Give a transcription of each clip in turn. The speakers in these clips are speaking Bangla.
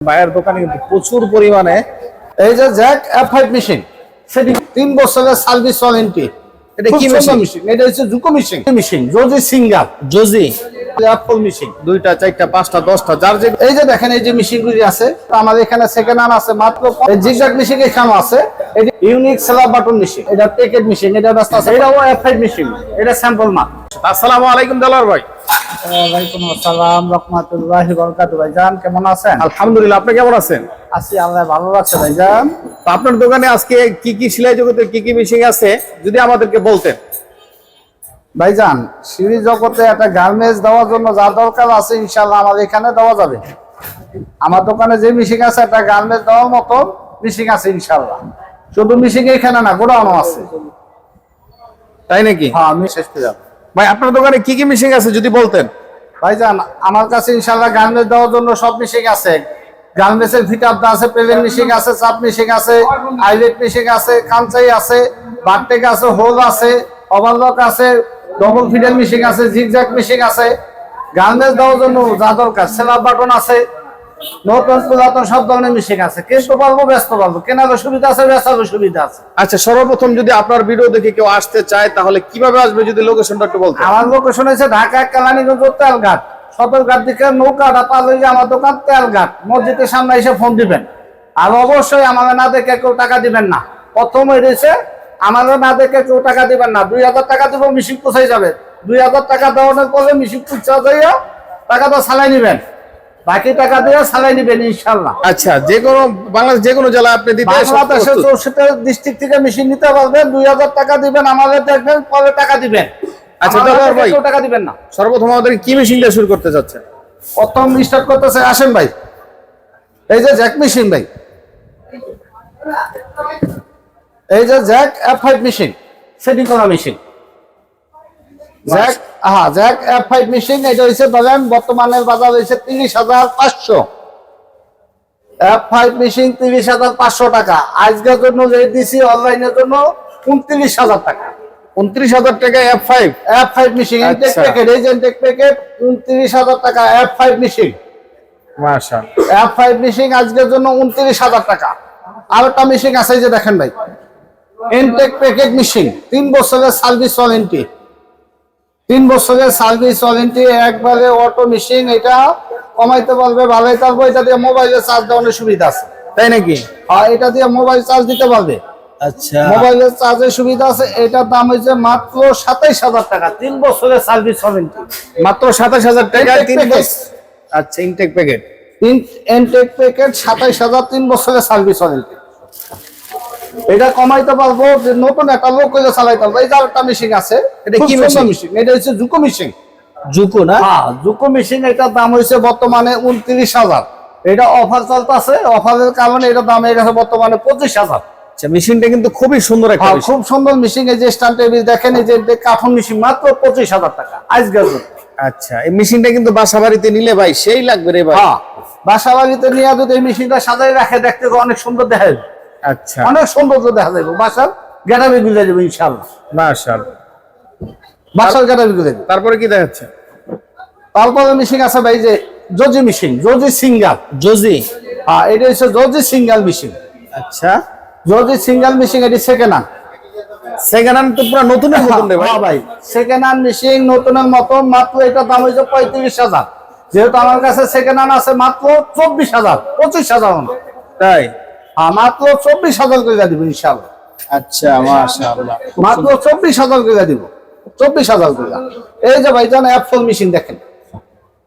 ভাইয়ের দোকানে কিন্তু প্রচুর পরিমাণে এই যে জ্যাক এফ ফাইভ মেশিন সেটি তিন বছরের সার্ভিস ওয়ারেন্টি এটা কি? মেশিন এটা হচ্ছে জুকো মেশিন মেশিন জোজি সিঙ্গার জজি অ্যাপল মেশিন দুইটা চারটা পাঁচটা দশটা যার যে এই যে দেখেন এই যে মেশিন গুলি আছে আমাদের এখানে সেকেন্ড হ্যান্ড আছে মাত্র জিগজাগ মেশিন এখানে আছে। এটা ইউনিক সেলার বাটন মেশিন এটা প্যাকেট মেশিন এটা রাস্তা আছে। এটাও এফ ফাইভ মেশিন এটা স্যাম্পল মাল। আসসালামু আলাইকুম দালার ভাই। ওয়ালাইকুম আসসালাম রহমতুল্লাহ বরকাত ভাইজান কেমন আছেন? আলহামদুলিল্লাহ আপনি কেমন আছেন? আছি আল্লাহ ভালো রাখছে ভাইজান। তো আপনার দোকানে আজকে কি কি সেলাই জগতের কি কি মেশিন আছে যদি আমাদেরকে বলতেন। ভাইজান সিঁড়ি জগতে একটা গার্মেন্টস দেওয়ার জন্য যা দরকার আছে ইনশাল্লাহ আমাদের এখানে দেওয়া যাবে। আমার দোকানে যে মিশিং আছে একটা গার্মেন্টস দেওয়ার মতো মিশিং আছে ইনশাল্লাহ শুধু মিশিং এখানে না গোডাউনও আছে। তাই নাকি? হ্যাঁ আমি শেষ করে যাব। ভাই আপনার দোকানে কি কি মেশিন আছে যদি বলতেন? ভাইজান আমার কাছে ইনশাল্লাহ গার্মেন্টস দেওয়ার জন্য সব মিশিং আছে। গার্মেন্টস এর ফিট আছে প্লেন মিশিং আছে চাপ মিশিং আছে আইলেট মিশিং আছে কাঞ্চাই আছে বারটেক আছে হোল আছে ওভারলক আছে ডবল ফিডেল মিশিং আছে জিগজ্যাগ মিশিং আছে গার্মেন্টস দেওয়ার জন্য যা দরকার সেলার বাটন আছে নতুন পুরাতন সব ধরনের মিশিং আছে। কিনতে পারব ব্যস্ত পারব কেনারও সুবিধা আছে বেচারও সুবিধা আছে। আচ্ছা সর্বপ্রথম যদি আপনার ভিডিও দেখে কেউ আসতে চায় তাহলে কীভাবে আসবে যদি লোকেশনটা একটু বলতেন? আমার লোকেশন হয়েছে ঢাকা কেলানিগঞ্জ তেলঘাট। সদরঘাট দিকে নৌকাটা হয়ে আমার দোকান তেলঘাট। মসজিদের সামনে এসে ফোন দিবেন। আর অবশ্যই আমাকে না দেখে কেউ টাকা দিবেন না। প্রথম রয়েছে আমাকে না দেখে কেউ টাকা দিবেন না। দুই হাজার টাকা দিব মিশিং কোথায় যাবে। দুই হাজার টাকা দেওয়ানোর পরে মিশিং পুচ্ছা দিয়ে টাকাটা সালাই নিবেন। বাকি টাকা দিয়ে সালাই নিবেন ইনশাল্লাহ। আচ্ছা যে কোনো বাংলাদেশ যে কোনো জেলায় আপনি দিতে বাংলাদেশের চৌষট্টি ডিস্ট্রিক্ট থেকে মেশিন নিতে পারবেন দুই হাজার টাকা দিবেন আমাদের দেখবেন পরে টাকা দিবেন। আচ্ছা, দাদা ভাই। টাকা দিবেন না। সর্বপ্রথম আমাদের কি মেশিন দিয়ে শুরু করতে চাচ্ছেন? প্রথম স্টার্ট করতেছে আসেন ভাই। এই যে জ্যাক মেশিন ভাই। এই যে Jack F five machine setting করা মেশিন জ্যাক হ্যাঁ জ্যাক এফ ফাইভ মেশিন এটা হচ্ছে বলেন বর্তমানের বাজার হয়েছে তিরিশ হাজার পাঁচশো। এফ ফাইভ মেশিন তিরিশ হাজার পাঁচশো টাকা। আজকের জন্য রেট দিছি অনলাইনের জন্য উনত্রিশ হাজার টাকা। উনত্রিশ হাজার টাকা F five F five machine intake. Packet এই যে ইনটেক প্যাকেট উনত্রিশ হাজার টাকা এফ ফাইভ মেশিন মাশা এফ ফাইভ মেশিন আজকের জন্য উনত্রিশ হাজার টাকা। আর একটা মেশিন আছে যে দেখেন ভাই। ইনটেক প্যাকেট মেশিন তিন বছরের সার্ভিস ওয়ারেন্টি তিন বছরের সার্ভিস ওয়ারেন্টি একবারে অটো মেশিন এটা কমাইতে পারবে ভালোই পারব এটা দিয়ে মোবাইলে চার্জ দেওয়ানোর সুবিধা আছে। তাই নাকি? আর এটা দিয়ে মোবাইল চার্জ দিতে পারবে। আচ্ছা। মোবাইলের চার্জের সুবিধা আছে এটার দাম হয়েছে মাত্র সাতাইশ হাজার টাকা তিন বছরের সার্ভিস ওয়ারেন্টি মাত্র সাতাশ হাজার টাকা তিন। আচ্ছা ইনটেক প্যাকেট এনটেক প্যাকেট সাতাইশ হাজার তিন বছরের সার্ভিস ওয়ারেন্টি এটা কমাইতে পারব যে নতুন একটা লোক করে চালাইতে পারব। এই যে একটা মেশিন আছে এটা কি machine? মেশিন এটা হচ্ছে জুকো মেশিন জুকো না? হ্যাঁ জুকো মেশিন এটার দাম হয়েছে বর্তমানে উনত্রিশ হাজার। এটা অফার চলতেছে অফারের কারণে এটা দাম বর্তমানে পঁচিশ হাজার। আচ্ছা মেশিনটা কিন্তু খুবই সুন্দর একটা হ্যাঁ, খুব সুন্দর মেশিন এই যে স্ট্যান্ড টেবিল দেখেন এই যে কাঠন মেশিন মাত্র পঁচিশ হাজার টাকা আজকের আচ্ছা এই মেশিনটা কিন্তু বাসা বাড়িতে নিলে ভাই সেই লাগবে রে ভাই। হ্যাঁ বাসা বাড়িতে নিয়ে যদি এই মেশিনটা সাজাই রাখে দেখতে অনেক সুন্দর দেখা যাবে আচ্ছা। অনেক সৌন্দর্য দেখা যাবে বাসার গ্যারামে গুলে যাবে ইনশাল্লাহ মাশাল বাসার গ্যারামে গুলে যাবে তারপরে কি দেখাচ্ছে? তারপরে মেশিন আছে ভাই যে জজি মেশিন জজি সিঙ্গাল জজি হ্যাঁ এটা হচ্ছে জজি সিঙ্গাল মেশিন আচ্ছা। জজি সিঙ্গাল মেশিন এটি সেকেন্ড হ্যান্ড সেকেন্ড হ্যান্ড তো পুরো নতুনের মতন রে ভাই। ভাই সেকেন্ড হ্যান্ড মেশিন নতুনের মতো মাত্র এটা দাম হয়েছে পঁয়ত্রিশ হাজার। যেহেতু আমার কাছে সেকেন্ড হ্যান্ড আছে মাত্র চব্বিশ হাজার পঁচিশ হাজার। তাই? মাত্র চব্বিশ হাজার করে দিব ইনশাল্লাহ আচ্ছা মাশাআল্লাহ। মাত্র চব্বিশ হাজার করে দিব। চব্বিশ হাজার করে এই যে ভাইজান অ্যাপ ফোল মেশিন দেখেন।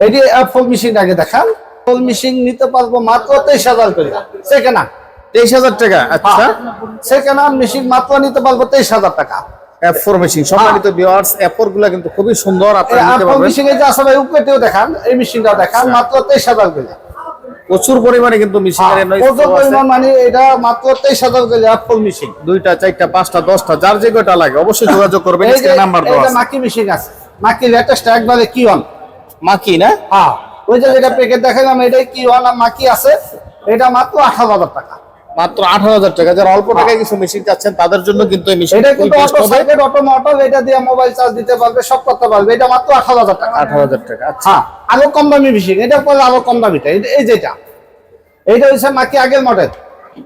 এটি অ্যাপ ফোল মেশিন আগে দেখান। ফোল মেশিন নিতে পারব মাত্র তেইশ হাজার করে। Second hand. তেইশ হাজার টাকা আচ্ছা। সেকেন্ড হ্যান্ড মেশিন মাত্র নিতে পারব তেইশ হাজার টাকা। মেশিন সম্মানিত ভিউয়ার্সগুলা কিন্তু খুবই সুন্দর আপনারা নিতে মেশিন যে উপরেতেও দেখান। এই মেশিনটা দেখান মাত্র তেইশ হাজার করে। প্রচুর পরিমাণে কিন্তু মেশিনের প্রচুর পরিমাণ মানে এটা মাত্র তেইশ হাজার করে অ্যাপ ফোল মেশিন দুইটা চারটা পাঁচটা দশটা যার যে কয়টা লাগে অবশ্যই যোগাযোগ করবেন এই যে নাম্বার দেওয়া যে আছে। মাকি মেশিন আছে। মাকি লেটেস্ট একবারে কি অন মাকি না? হ্যাঁ ওই যে যেটা প্যাকেট দেখালাম এটাই কি ওয়ান মাকি আছে। এটা মাত্র আঠারো হাজার টাকা। মাত্র আঠারো হাজার টাকা। যারা অল্প টাকায় কিছু মেশিন চাচ্ছেন তাদের জন্য কিন্তু এই মেশিন এটা কিন্তু অটো সাইকেল অটো মোটর এটা দিয়ে মোবাইল চার্জ দিতে পারবে সব করতে পারবে। এটা মাত্র আঠারো হাজার টাকা। আঠারো হাজার টাকা আচ্ছা। হ্যাঁ আরও কম দামি মেশিন এটা করলে আরও কম দামিটা এই- এই যেটা। এইটা হচ্ছে মাকি আগের মডেল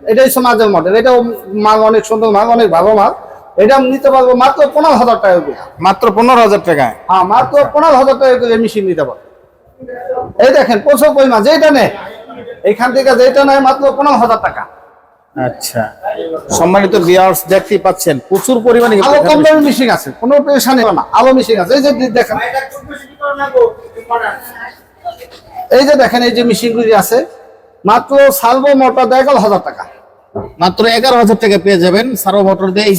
এটা হচ্ছে মাঝের মডেল এটাও মাল অনেক সুন্দর মাল অনেক ভালো মাল। এটা নিতে পারব মাত্র পনেরো হাজার টাকা করে। মাত্র পনেরো হাজার টাকায়? হ্যাঁ মাত্র পনেরো হাজার টাকা করে মেশিন নিতে পারব। এই দেখেন প্রচুর পরিমাণ। যেটা নেই এখান থেকে যেটা নেয় মাত্র পনেরো হাজার টাকা। আচ্ছা। সম্মানিত ভিউয়ার্স দেখতেই পাচ্ছেন প্রচুর পরিমাণে আলো এখানে কম দামি আছে কোনো পেরেশানি হবে না আলো মেশিন আছে। এই যে দেখেন। এই যে দেখেন এই যে মেশিনগুলি আছে মাত্র সালভো মোটর দেয় হাজার টাকা। মাত্র এগারো হাজার টাকা পেয়ে যাবেন সার্ভো মোটর দিয়ে এই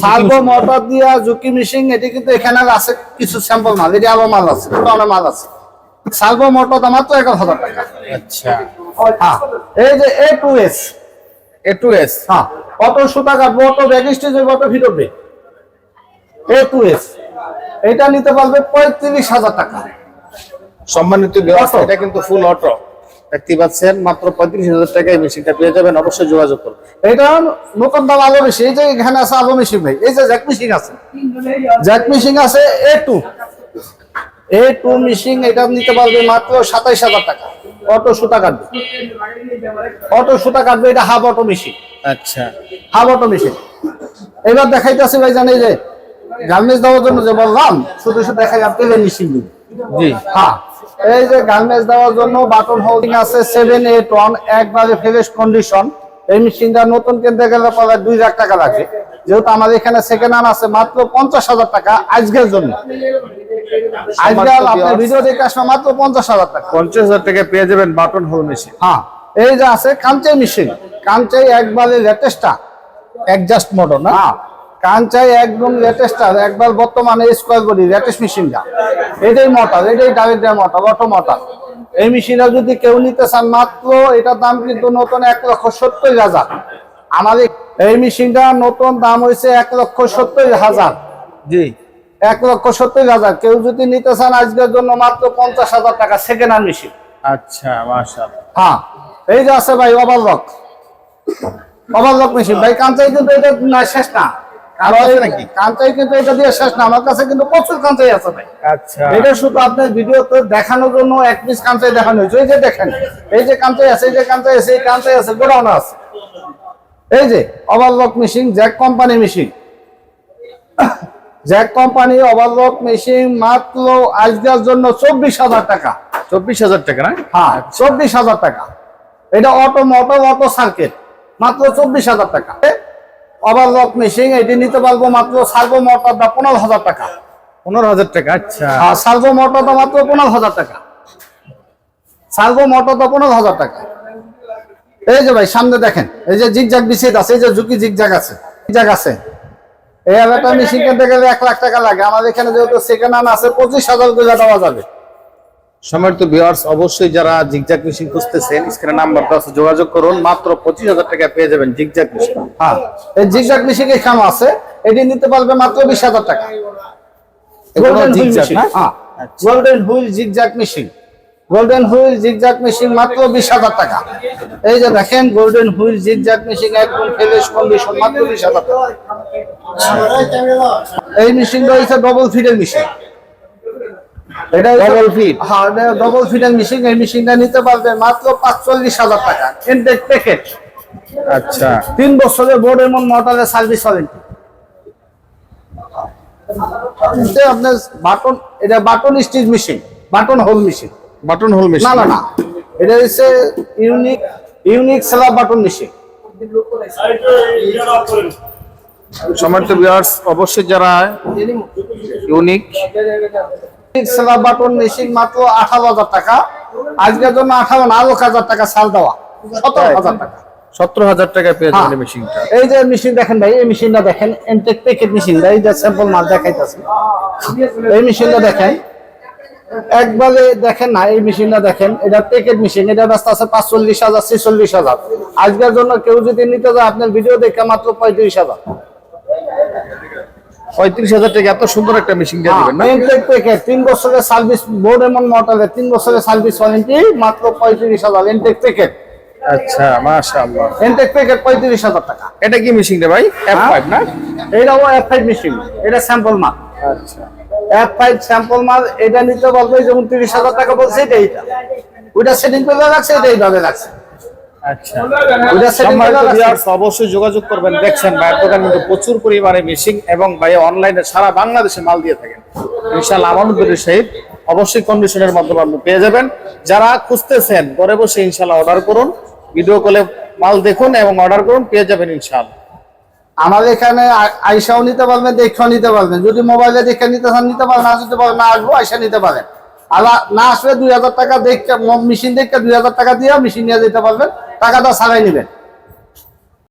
মোটর দিয়া জুকি মেশিন এটি কিন্তু এখানে আছে কিছু স্যাম্পল মাল এটি আলো মাল আছে পুরোনো মাল আছে। সালভো মোটর দাম মাত্র এগারো হাজার টাকা। আচ্ছা। হ্যাঁ এই যে A two S A two S হ্যাঁ। অটো সুতা কাটবো অটো ব্যাগ স্টেজ অটো ভিতরবে এ টু এস এটা নিতে পারবে পঁয়ত্রিশ হাজার টাকা। সম্মানিত। এটা কিন্তু ফুল অটো দেখতে পাচ্ছেন মাত্র পঁয়ত্রিশ হাজার টাকায় মেশিনটা পেয়ে যাবেন অবশ্যই যোগাযোগ করুন। এটা নতুন দাম আলো মেশিন এই যে এখানে আছে আলো মেশিন ভাই এই যে জ্যাক মেশিন আছে। জ্যাক মেশিন আছে A two A two machine এটা নিতে পারবে মাত্র সাতাইশ হাজার টাকা। অটো সুতা কাটবে। অটো সুতা কাটবে এটা হাফ অটো মেশিন। আচ্ছা। Half auto machine. এবার দেখাইতেছি ভাই জানি যে গার্মেন্টস দেওয়ার জন্য যে বললাম শুধু শুধু দেখা যাবে তেলের মেশিন জি। হ্যাঁ এই যে গার্মেন্টস দেওয়ার জন্য বাটন হোল্ডিং আছে সেভেন এইট ওয়ান একবারে ফ্রেশ কন্ডিশন এই মেশিনটা নতুন কিনতে গেলে পরে দুই লাখ টাকা লাগে যেহেতু আমাদের এখানে সেকেন্ড হ্যান্ড আছে মাত্র পঞ্চাশ হাজার টাকা আজকের জন্য। আজকাল আপনার ভিডিও দেখে আসবে মাত্র পঞ্চাশ হাজার টাকা। পঞ্চাশ হাজার টাকায় পেয়ে যাবেন বাটন হোল মেশিন। হ্যাঁ এই যে আছে কাঞ্চাই মেশিন। কাঞ্চাই একবারে লেটেস্টটা অ্যাডজাস্ট মোটর না? হ্যাঁ। কাঞ্চাই একদম লেটেস্ট আর একবার বর্তমানে স্কোয়ার বডি লেটেস্ট মেশিনটা এটাই মোটর এটাই ডাইরেক্ট মোটর অটো মোটর এই মেশিনটা যদি কেউ নিতে চান মাত্র এটার দাম কিন্তু নতুন এক লক্ষ সত্তর হাজার। আমাদের এই মেশিনটা নতুন দাম হয়েছে এক লক্ষ সত্তর হাজার। জি। এক লক্ষ সত্তর হাজার। কেউ যদি নিতে চান আজকের জন্য মাত্র পঞ্চাশ হাজার টাকা সেকেন্ড হ্যান্ড মেশিন আচ্ছা হ্যাঁ এই যে আছে ভাই ওভারলক ওভারলক মেশিন ভাই কাঞ্চাই কিন্তু এটা না শেষ না? কাঞ্চাই কিন্তু এটা দিয়ে শেষ না। আমার কাছে কিন্তু প্রচুর কাঞ্চাই আছে ভাই। আচ্ছা। এটা শুধু আপনার ভিডিওতে দেখানোর জন্য এক পিস কাঞ্চাই দেখানো হয়েছে। এই যে দেখেন এই যে কাঞ্চাই আছে এই যে কাঞ্চাই আছে এই কাঞ্চাই আছে গোডাউন আছে। এই যে overlock machine Jack company machine Jack company overlock machine মাত্র আজকের জন্য চব্বিশ হাজার টাকা। চব্বিশ হাজার টাকা না? হ্যাঁ চব্বিশ হাজার টাকা। এটা অটো মোটর অটো সার্কিট মাত্র চব্বিশ হাজার টাকা। ওভারলক মেশিন এটি নিতে পারব মাত্র সার্ভো মোটর দা পনেরো হাজার টাকা। পনেরো হাজার টাকা আচ্ছা। আর সার্ভো মোটর দা মাত্র পনেরো হাজার টাকা। সার্ভো মোটর দা পনেরো হাজার টাকা। এই যে ভাই সামনে দেখেন এই যে জিগজাগ বিছিয়ে আছে এই যে ঝুঁকি জিগজাগ আছে জিগজাগ আছে। এই একটা মেশিন কিনতে গেলে এক লাখ টাকা লাগে। আমাদের এখানে যেহেতু সেকেন্ড হ্যান্ড আছে পঁচিশ হাজার করে দেওয়া যাবে। সম্মানিত ভিউয়ার্স অবশ্যই যারা জিগজাক মেশিন খুঁজতেছেন স্ক্রিনে নাম্বার আছে, যোগাযোগ করুন। মাত্র পঁচিশ হাজার টাকা পেয়ে যাবেন জিগজাক মেশিন হ্যাঁ এই জিগজাগ মেশিন এখানে আছে। এটি নিতে পারবে মাত্র বিশ হাজার টাকা। Golden wheel zigzag, machine. Golden wheel zigzag machine machine মাত্র বিশ হাজার টাকা। এই যে দেখেন গোল্ডেন হুইল জিগজাগ মেশিন একদম ফ্রেশ কন্ডিশন মাত্র বিশ হাজার টাকা। এই মেশিনটা হচ্ছে ডবল মেশিন এটা? হ্যাঁ ডবল মেশিন এই মেশিনটা নিতে পারবে মাত্র পাঁচচল্লিশ হাজার টাকা। ইনটেক প্যাকেট আচ্ছা। তিন বছরের বোর্ড এমন সার্ভিস ওয়ারেন্টি আপনার বাটন এটা button stitch machine button hole machine button hole machine. না না না। এটা হচ্ছে unique unique seller button machine. সম্মানিত ভিউয়ার্স অবশ্যই যারা ইউনিক। সেলার বাটন মেশিন মাত্র আঠারো হাজার টাকা। আজকের জন্য আঠারো আরও হাজার টাকা সাল দেওয়া। সতেরো হাজার টাকা। সতেরো হাজার টাকা পেয়ে যাবেন হ্যাঁ। মেশিনটা। এই যে মেশিন দেখেন ভাই এই মেশিনটা দেখেন এনটেক প্যাকেট মেশিনটা এই যে স্যাম্পল মাল দেখাইতেছে। এই মেশিনটা দেখেন। একবারে দেখেন না এই মেশিনটা দেখেন এটা প্যাকেট মেশিন এটা ব্যস্ত আছে পাঁচচল্লিশ হাজার ছেচল্লিশ হাজার। আজকের জন্য কেউ যদি নিতে যায় আপনার ভিডিও দেখে মাত্র পঁয়ত্রিশ হাজার। পঁয়ত্রিশ হাজার টাকা এত সুন্দর একটা মেশিন দিয়ে দিবেন না? এনটেক প্যাকেট তিন বছরের সার্ভিস বোর্ড এমন মডেলের তিন বছরের সার্ভিস ওয়ারেন্টি মাত্র পঁয়ত্রিশ হাজার এনটেক আচ্ছা মাশাআল্লাহ। এনটেক পঁয়ত্রিশ হাজার টাকা। এটা কি মেশিন রে ভাই? এফ ফাইভ না? এটাও এফ ফাইভ মেশিন এটা স্যাম্পল মাল আচ্ছা। এফ ফাইভ স্যাম্পল মাল এটা নিতে বলবে যেমন তিরিশ হাজার টাকা বলছে এটা এইটা ওইটা সেটিং করে রাখছে এটা এইভাবে রাখছে। আচ্ছা। ওইটা setting সম্মানিত করা আছে। viewers, অবশ্যই যোগাযোগ করবেন। দেখছেন ভাইয়ের দোকান কিন্তু প্রচুর পরিমাণে মেশিন এবং ভাই অনলাইনে সারা বাংলাদেশে মাল দিয়ে থাকেন। ইনশাআল্লাহ আমানুদ্দিনের সহিত অবশ্যই কন্ডিশনের মাধ্যমে আপনি পেয়ে যাবেন। যারা খুঁজতেছেন ঘরে বসে ইনশাআল্লাহ অর্ডার করুন ভিডিও কলে মাল দেখুন এবং অর্ডার করুন পেয়ে যাবেন ইনশাআল্লাহ। আমাদের এখানে আইসাও নিতে পারবেন, দেখেও নিতে পারবেন। যদি মোবাইলে দেখে নিতে চান, নিতে পারেন, না বলেন না আসব, আইসা নিতে পারেন। আর না আসলে দুই হাজার টাকা দেখে মেশিন দেখে দুই হাজার টাকা দিয়ে মেশিন নিয়ে যেতে পারবেন, টাকাটা সারাই নেবেন।